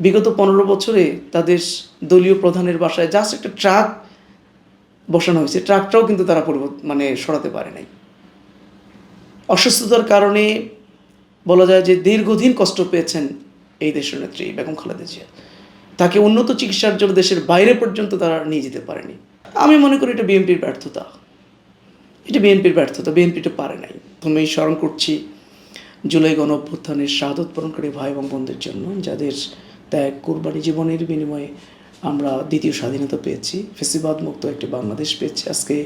বিগত পনেরো বছরে তাদের দলীয় প্রধানের বাসায় জাস্ট একটা ট্রাক বসানো হয়েছে। ট্রাকটাও কিন্তু তারা মানে সরাতে পারে নাই। অসুস্থতার কারণে বলা যায় যে দীর্ঘদিন কষ্ট পেয়েছেন এই দেশের নেত্রী বেগম খালেদা জিয়া। তাকে উন্নত চিকিৎসার জন্য দেশের বাইরে পর্যন্ত তারা নিয়ে যেতে পারেনি। আমি মনে করি এটা বিএনপির ব্যর্থতা। এটা বিএনপির ব্যর্থতা বিএনপিটা পারে নাই। প্রথমেই স্মরণ করছি, জুলাই গণ অভ্যুত্থানের শাহাদত বরণকারী ভাই এবং বোনদের জন্য, যাদের ত্যাগ, কোরবানি জীবনের বিনিময়ে আমরা দ্বিতীয় স্বাধীনতা পেয়েছি ফেসিবাদ মুক্ত একটি বাংলাদেশ পেয়েছি। আজকে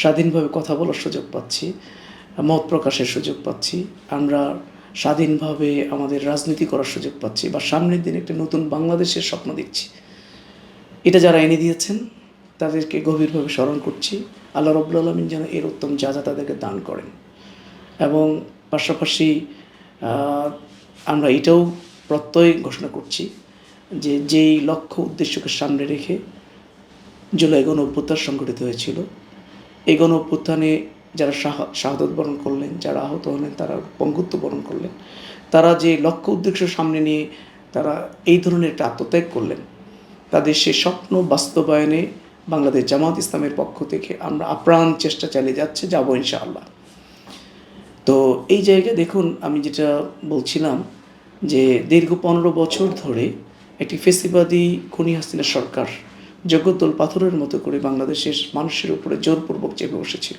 স্বাধীনভাবে কথা বলার সুযোগ পাচ্ছি, মত প্রকাশের সুযোগ পাচ্ছি, আমরা স্বাধীনভাবে আমাদের রাজনীতি করার সুযোগ পাচ্ছি বা সামনের দিন একটা নতুন বাংলাদেশের স্বপ্ন দেখছি। এটা যারা এনে দিয়েছেন, তাদেরকে গভীরভাবে স্মরণ করছি। আল্লাহ রব্বুল আলমিন যেন এর উত্তম যা যা তাদেরকে দান করেন। এবং পাশাপাশি আমরা এটাও প্রত্যয় ঘোষণা করছি যে যেই লক্ষ্য উদ্দেশ্যকে সামনে রেখে জুলাই গণ অভ্যুত্থান সংগঠিত হয়েছিল, এই গণ অভ্যুত্থানে যারা শাহ- শাহাদত বরণ করলেন, যারা আহত হলেন, তারা পঙ্গুত্ব বরণ করলেন, তারা যে লক্ষ্য উদ্দেশ্য সামনে নিয়ে তারা এই ধরনের একটা আত্মত্যাগ করলেন, তাদের সে স্বপ্ন বাস্তবায়নে বাংলাদেশ জামাত ইসলামের পক্ষ থেকে আমরা আপ্রাণ চেষ্টা চালিয়ে যাচ্ছে, যাব ইনশাআল্লাহ। তো এই জায়গায় দেখুন, আমি যেটা বলছিলাম যে দীর্ঘ পনেরো বছর ধরে একটি ফেসিবাদী খনি হাসিনা সরকার জগদ্দল পাথরের মতো করে বাংলাদেশের মানুষের উপরে জোরপূর্বক চেপে বসেছিল।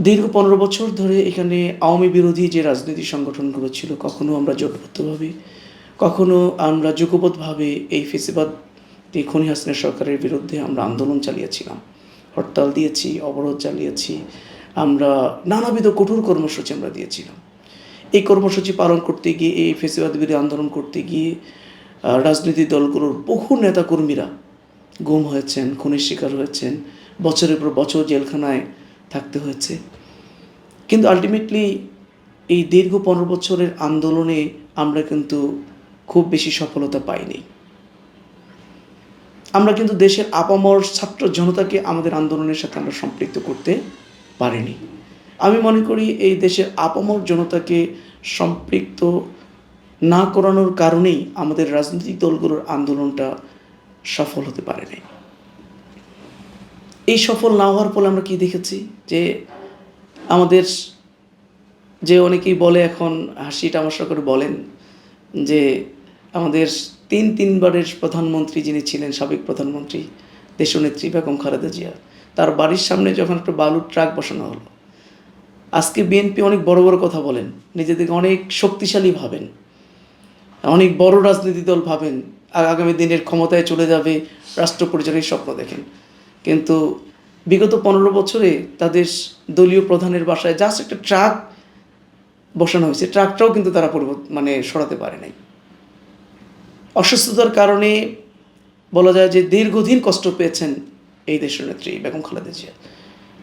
দীর্ঘ পনেরো বছর ধরে এখানে আওয়ামী বিরোধী যে রাজনৈতিক সংগঠনগুলো ছিল, কখনো আমরা জোটবদ্ধভাবে, কখনো আমরা যুগবদ্ধভাবে এই ফেসিবাদ এই খনি হাসিনা সরকারের বিরুদ্ধে আমরা আন্দোলন চালিয়েছিলাম, হরতাল দিয়েছি, অবরোধ চালিয়েছি, আমরা নানাবিধ কঠোর কর্মসূচি আমরা দিয়েছিলাম। এই কর্মসূচি পালন করতে গিয়ে, এই ফেসিবাদ বিরোধী আন্দোলন করতে গিয়ে রাজনৈতিক দলগুলোর বহু নেতাকর্মীরা গুম হয়েছেন, খুনের শিকার হয়েছেন, বছরের পর বছর জেলখানায় থাকতে হয়েছে। কিন্তু আলটিমেটলি এই দীর্ঘ পনেরো বছরের আন্দোলনে আমরা কিন্তু খুব বেশি সফলতা পাইনি। আমরা কিন্তু দেশের আপামর ছাত্র জনতাকে আমাদের আন্দোলনের সাথে আমরা সম্পৃক্ত করতে পারিনি। আমি মনে করি এই দেশের আপামর জনতাকে সম্পৃক্ত না করানোর কারণেই আমাদের রাজনৈতিক দলগুলোর আন্দোলনটা সফল হতে পারেনি এই সফল না হওয়ার ফলে আমরা কি দেখেছি? যে আমাদের যে অনেকেই বলে এখন হাসি তামাশা করে বলেন যে আমাদের তিন তিনবারের প্রধানমন্ত্রী যিনি ছিলেন, সাবেক প্রধানমন্ত্রী, দেশনেত্রী বেগম খালেদা জিয়া, তার বাড়ির সামনে যখন একটা বালুর ট্রাক বসানো হলো আজকে বিএনপি অনেক বড় বড় কথা বলেন, নিজেদেরকে অনেক শক্তিশালী ভাবেন, অনেক বড় রাজনীতি দল ভাবেন আগামী দিনের ক্ষমতায় চলে যাবে, রাষ্ট্র পরিচালনার স্বপ্ন দেখেন। কিন্তু বিগত পনেরো বছরে তাদের দলীয় প্রধানের বাসায় জাস্ট একটা ট্রাক বসানো হয়েছে, ট্রাকটাও কিন্তু তারা মানে সরাতে পারে নাই। অসুস্থতার কারণে বলা যায় যে দীর্ঘদিন কষ্ট পেয়েছেন এই দেশের নেত্রী বেগম খালেদা জিয়া।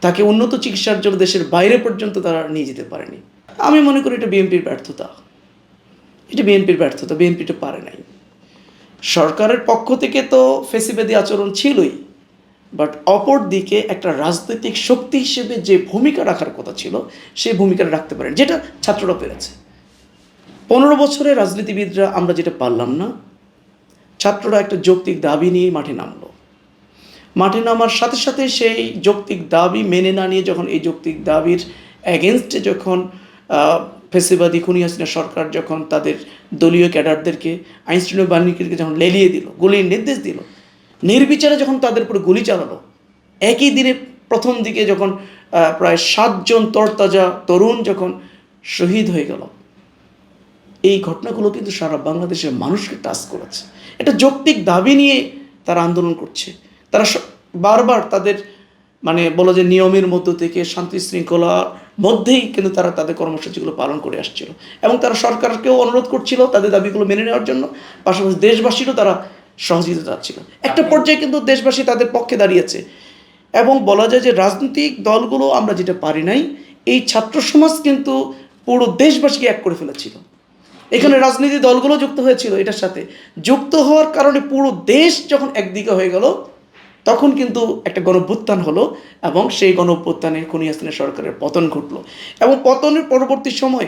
তাকে উন্নত চিকিৎসার জন্য দেশের বাইরে পর্যন্ত তারা নিয়ে যেতে পারেনি। আমি মনে করি এটা বিএনপির ব্যর্থতা। এটা বিএনপির ব্যর্থতা বিএনপিটা পারে নাই। সরকারের পক্ষ থেকে তো ফেসিবাদী আচরণ ছিলই, বাট অপর দিকে একটা রাজনৈতিক শক্তি হিসেবে যে ভূমিকা রাখার কথা ছিল, সেই ভূমিকাটা রাখতে পারেন, যেটা ছাত্ররা পেরেছে। পনেরো বছরের রাজনীতিবিদরা আমরা যেটা পারলাম না, ছাত্ররা একটা যৌক্তিক দাবি নিয়ে মাঠে নামলো। মাঠে নামার সাথে সাথে সেই যৌক্তিক দাবি মেনে না নিয়ে যখন এই যৌক্তিক দাবির অ্যাগেনস্টে যখন ফেসিবাদী খুনি হাসিনা সরকার যখন তাদের দলীয় ক্যাডারদেরকে, আইনশৃঙ্খলা বাহিনীকে যখন লেলিয়ে দিল, গুলির নির্দেশ দিল, নির্বিচারে যখন তাদের উপরে গুলি চালালো, একই দিনে প্রথম দিকে যখন প্রায় সাতজন তরতাজা তরুণ যখন শহীদ হয়ে গেল, এই ঘটনাগুলো কিন্তু সারা বাংলাদেশের মানুষকে টাচ করেছে। এটা যৌক্তিক দাবি নিয়ে তারা আন্দোলন করছে। তারা বারবার তাদের মানে বলো যে নিয়মের মধ্য থেকে শান্তি শৃঙ্খলার মধ্যেই কিন্তু তারা তাদের কর্মসূচিগুলো পালন করে আসছিল। এবং তারা সরকারকেও অনুরোধ করছিল তাদের দাবিগুলো মেনে নেওয়ার জন্য। পাশাপাশি দেশবাসীরও তারা সহযোগিতা চাচ্ছিল। একটা পর্যায়ে কিন্তু দেশবাসী তাদের পক্ষে দাঁড়িয়েছে। এবং বলা যায় যে রাজনৈতিক দলগুলো আমরা যেটা পারি নাই এই ছাত্র সমাজ কিন্তু পুরো দেশবাসীকে এক করে ফেলেছিল। এখানে রাজনীতি দলগুলো যুক্ত হয়েছিল এটার সাথে। যুক্ত হওয়ার কারণে পুরো দেশ যখন একদিকে হয়ে গেল তখন কিন্তু একটা গণভ্যুত্থান হলো এবং সেই গণভ্যুত্থানে খুনি হাসিনা সরকারের পতন ঘটলো। এবং পতনের পরবর্তী সময়,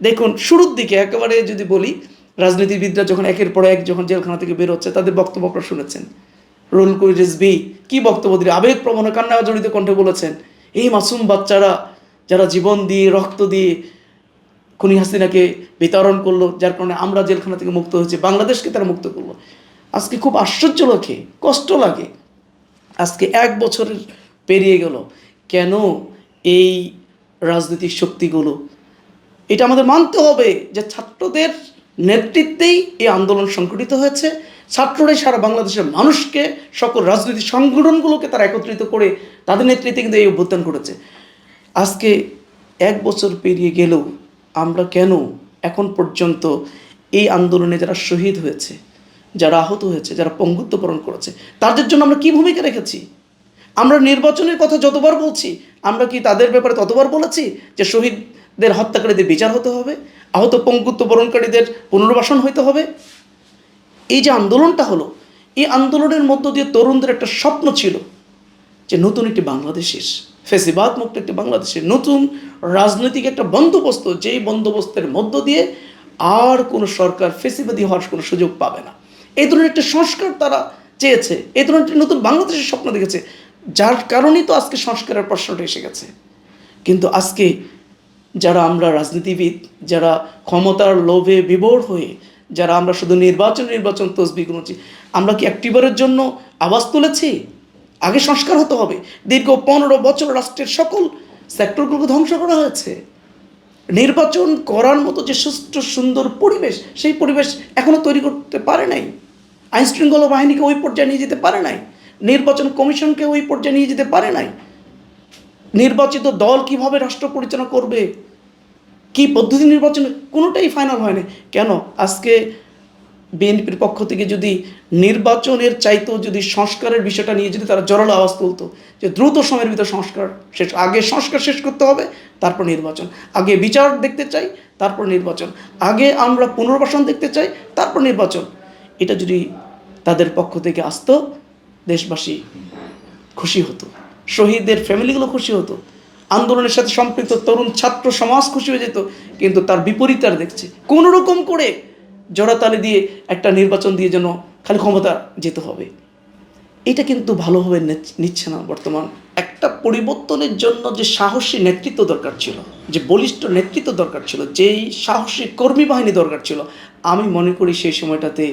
দেখুন, শুরুর দিকে একেবারে যদি বলি, রাজনীতিবিদরা যখন একের পর এক যখন জেলখানা থেকে বেরোচ্ছে তাদের বক্তব্য আপনারা শুনেছেন। রুল কুই রিজবি কি বক্তব্য দিলে? আবেগ প্রবণ কান্না জড়িত কণ্ঠে বলেছেন, এই মাসুম বাচ্চারা যারা জীবন দিয়ে, রক্ত দিয়ে খুনি হাসিনাকে বিতরণ করল, যার কারণে আমরা জেলখানা থেকে মুক্ত হয়েছি, বাংলাদেশকে তারা মুক্ত করল। আজকে খুব আশ্চর্য লাগে, কষ্ট লাগে। আজকে এক বছরের পেরিয়ে গেল। কেন এই রাজনৈতিক শক্তিগুলো? এটা আমাদের মানতে হবে যে ছাত্রদের নেতৃত্বেই এই আন্দোলন সংগঠিত হয়েছে। ছাত্ররাই সারা বাংলাদেশের মানুষকে, সকল রাজনৈতিক সংগঠনগুলোকে তারা একত্রিত করে তাদের নেতৃত্বে কিন্তু এই অভ্যুত্থান করেছে। আজকে এক বছর পেরিয়ে গেলেও আমরা কেন এখন পর্যন্ত এই আন্দোলনে যারা শহীদ হয়েছে যারা আহত হয়েছে, যারা পঙ্গুত্ব বরণ করেছে, তাদের জন্য আমরা কি ভূমিকা রেখেছি? আমরা নির্বাচনের কথা যতবার বলছি, আমরা কি তাদের ব্যাপারে ততবার বলেছি যে শহীদদের হত্যাকারীদের বিচার হতে হবে, আহত পঙ্গুত্ব বরণকারীদের পুনর্বাসন হইতে হবে? এই যে আন্দোলনটা হলো, এই আন্দোলনের মধ্য দিয়ে তরুণদের একটা স্বপ্ন ছিল যে নতুন একটি বাংলাদেশের ফেসিবাদ মুক্ত একটি বাংলাদেশের নতুন রাজনৈতিক একটা বন্দোবস্ত, যেই বন্দোবস্তের মধ্য দিয়ে আর কোনো সরকার ফেসিবাদী হওয়ার কোনো সুযোগ পাবে না। এই ধরনের একটা সংস্কার তারা চেয়েছে এই ধরনের একটি নতুন বাংলাদেশের স্বপ্ন দেখেছে। যার কারণেই তো আজকে সংস্কারের প্রশ্নটা এসে গেছে। কিন্তু আজকে যারা আমরা রাজনীতিবিদ, যারা ক্ষমতার লোভে বিভোর হয়ে, যারা আমরা শুধু নির্বাচন নির্বাচন তসবি গুনছি, আমরা কি একটিবারের জন্য আওয়াজ তুলেছি? আগে সংস্কার হতে হবে। দীর্ঘ পনেরো বছর রাষ্ট্রের সকল সেক্টরগুলোকে ধ্বংস করা হয়েছে। নির্বাচন করার মতো যে সুষ্ঠু, সুন্দর পরিবেশ, সেই পরিবেশ এখনও তৈরি করতে পারে নাই। আইনশৃঙ্খলা বাহিনীকে ওই পর্যায়ে নিয়ে যেতে পারে নাই। নির্বাচন কমিশনকে ওই পর্যায়ে নিয়ে যেতে পারে নাই। নির্বাচিত দল কীভাবে রাষ্ট্র পরিচালনা করবে? কি পদ্ধতি নির্বাচন? কোনোটাই ফাইনাল হয়নি কেন? আজকে বিএনপির পক্ষ থেকে যদি নির্বাচনের চাইতেও যদি সংস্কারের বিষয়টা নিয়ে যদি তারা জোরালো আওয়াজ তুলতো, যে দ্রুত সময়ের ভিতরে সংস্কার শেষ, আগে সংস্কার শেষ করতে হবে, তারপর নির্বাচন। আগে বিচার দেখতে চাই, তারপর নির্বাচন। আগে আমরা পুনর্বাসন দেখতে চাই, তারপর নির্বাচন। এটা যদি তাদের পক্ষ থেকে আসতো, দেশবাসী খুশি হতো, শহীদদের ফ্যামিলিগুলো খুশি হতো, আন্দোলনের সাথে সম্পৃক্ত তরুণ ছাত্র সমাজ খুশি হয়ে যেত, কিন্তু তার বিপরীত আর দেখছে কোনো রকম করে জোড়াতালি দিয়ে একটা নির্বাচন দিয়ে যেন খালি ক্ষমতা যেতে হবে। এটা কিন্তু ভালোভাবে নিচ্ছে না বর্তমান। একটা পরিবর্তনের জন্য যে সাহসী নেতৃত্ব দরকার ছিল, যে বলিষ্ঠ নেতৃত্ব দরকার ছিল, যেই সাহসী কর্মী বাহিনী দরকার ছিল, আমি মনে করি সেই সময়টাতে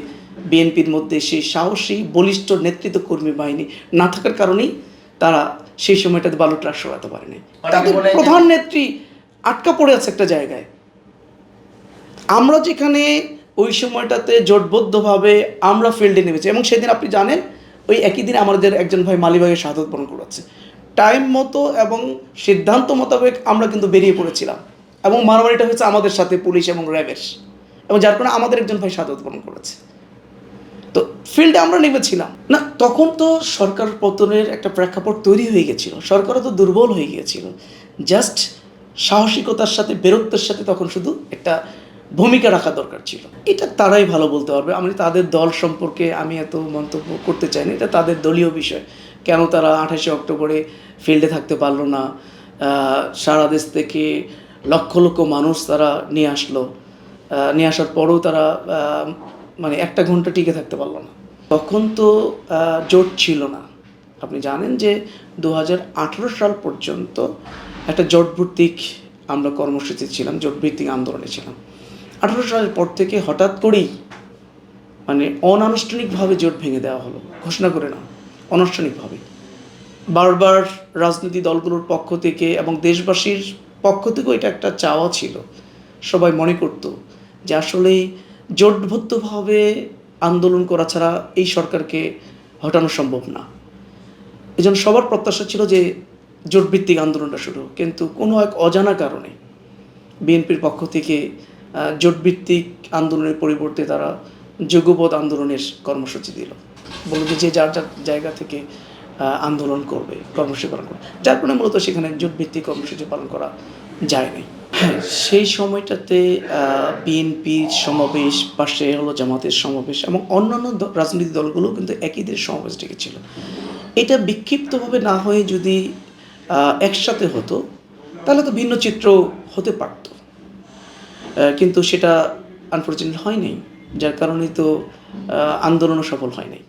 বিএনপির মধ্যে সেই সাহসী বলিষ্ঠ নেতৃত্ব কর্মী বাহিনী না থাকার কারণেই তারা সেই সময়টাতে বালু ট্রাক সরাতে পারেনি। তাদের প্রধান নেত্রী আটকা পড়ে আছে একটা জায়গায়। আমরা যেখানে ওই সময়টাতে জোটবদ্ধভাবে আমরা ফিল্ডে নেমেছি এবং সেদিন আপনি জানেন ওই একই দিন আমাদের একজন ভাই মালিবাগের শাহাদত বরণ করেছে। টাইম মতো এবং সিদ্ধান্ত মোতাবেক আমরা কিন্তু বেরিয়ে পড়েছিলাম এবং মারামারিটা হয়েছে আমাদের সাথে পুলিশ এবং র্যাবের এবং যার কারণে আমাদের একজন ভাই শাহাদত বরণ করেছে। তো ফিল্ডে আমরা নেমেছিলাম। না, তখন তো সরকার পতনের একটা প্রেক্ষাপট তৈরি হয়ে গেছিল। সরকারও তো দুর্বল হয়ে গিয়েছিল। জাস্ট সাহসিকতার সাথে, বেরত্বের সাথে তখন শুধু একটা ভূমিকা রাখা দরকার ছিল। এটা তারাই ভালো বলতে পারবে। আমি তাদের দল সম্পর্কে আমি এত মন্তব্য করতে চাই না এটা তাদের দলীয় বিষয়। কেন তারা আঠাশে অক্টোবরে ফিল্ডে থাকতে পারল না? সারা দেশ থেকে লক্ষ লক্ষ মানুষ তারা নিয়ে আসলো। নিয়ে আসার পরেও তারা মানে একটা ঘণ্টা টিকে থাকতে পারল না। তখন তো জোট ছিল না। আপনি জানেন যে দু হাজার আঠেরো সাল পর্যন্ত একটা জোটভিত্তিক আমরা কর্মসূচি ছিলাম, জোটভিত্তিক আন্দোলনে ছিলাম। আঠারো সালের পর থেকে হঠাৎ করেই মানে অনানুষ্ঠানিকভাবে জোট ভেঙে দেওয়া হলো, ঘোষণা করে না অনানুষ্ঠানিকভাবে। বারবার রাজনীতি দলগুলোর পক্ষ থেকে এবং দেশবাসীর পক্ষ থেকেও এটা একটা চাওয়া ছিল। সবাই মনে করতো যে আসলেই জোটবদ্ধভাবে আন্দোলন করা ছাড়া এই সরকারকে হটানো সম্ভব না। এই জন্য সবার প্রত্যাশা ছিল যে জোটভিত্তিক আন্দোলনটা শুরু কিন্তু কোনো এক অজানা কারণে বিএনপির পক্ষ থেকে জোটভিত্তিক আন্দোলনের পরিবর্তে তারা যুগপথ আন্দোলনের কর্মসূচি দিল। বলল যে যার যার জায়গা থেকে আন্দোলন করবে, কর্মসূচি পালন করবে। যার কারণে মূলত সেখানে জোটভিত্তিক কর্মসূচি পালন করা যায় নাই হ্যাঁ সেই সময়টাতে বিএনপির সমাবেশ পাশে হলো জামাতের সমাবেশ এবং অন্যান্য রাজনৈতিক দলগুলো কিন্তু একই দিনের সমাবেশ ডেকেছিল। এটা বিক্ষিপ্তভাবে না হয়ে যদি একসাথে হতো, তাহলে তো ভিন্ন চিত্র হতে পারত। কিন্তু সেটা আনফর্চুনেট হয়নি, যার কারণে তো আন্দোলনও সফল হয় নাই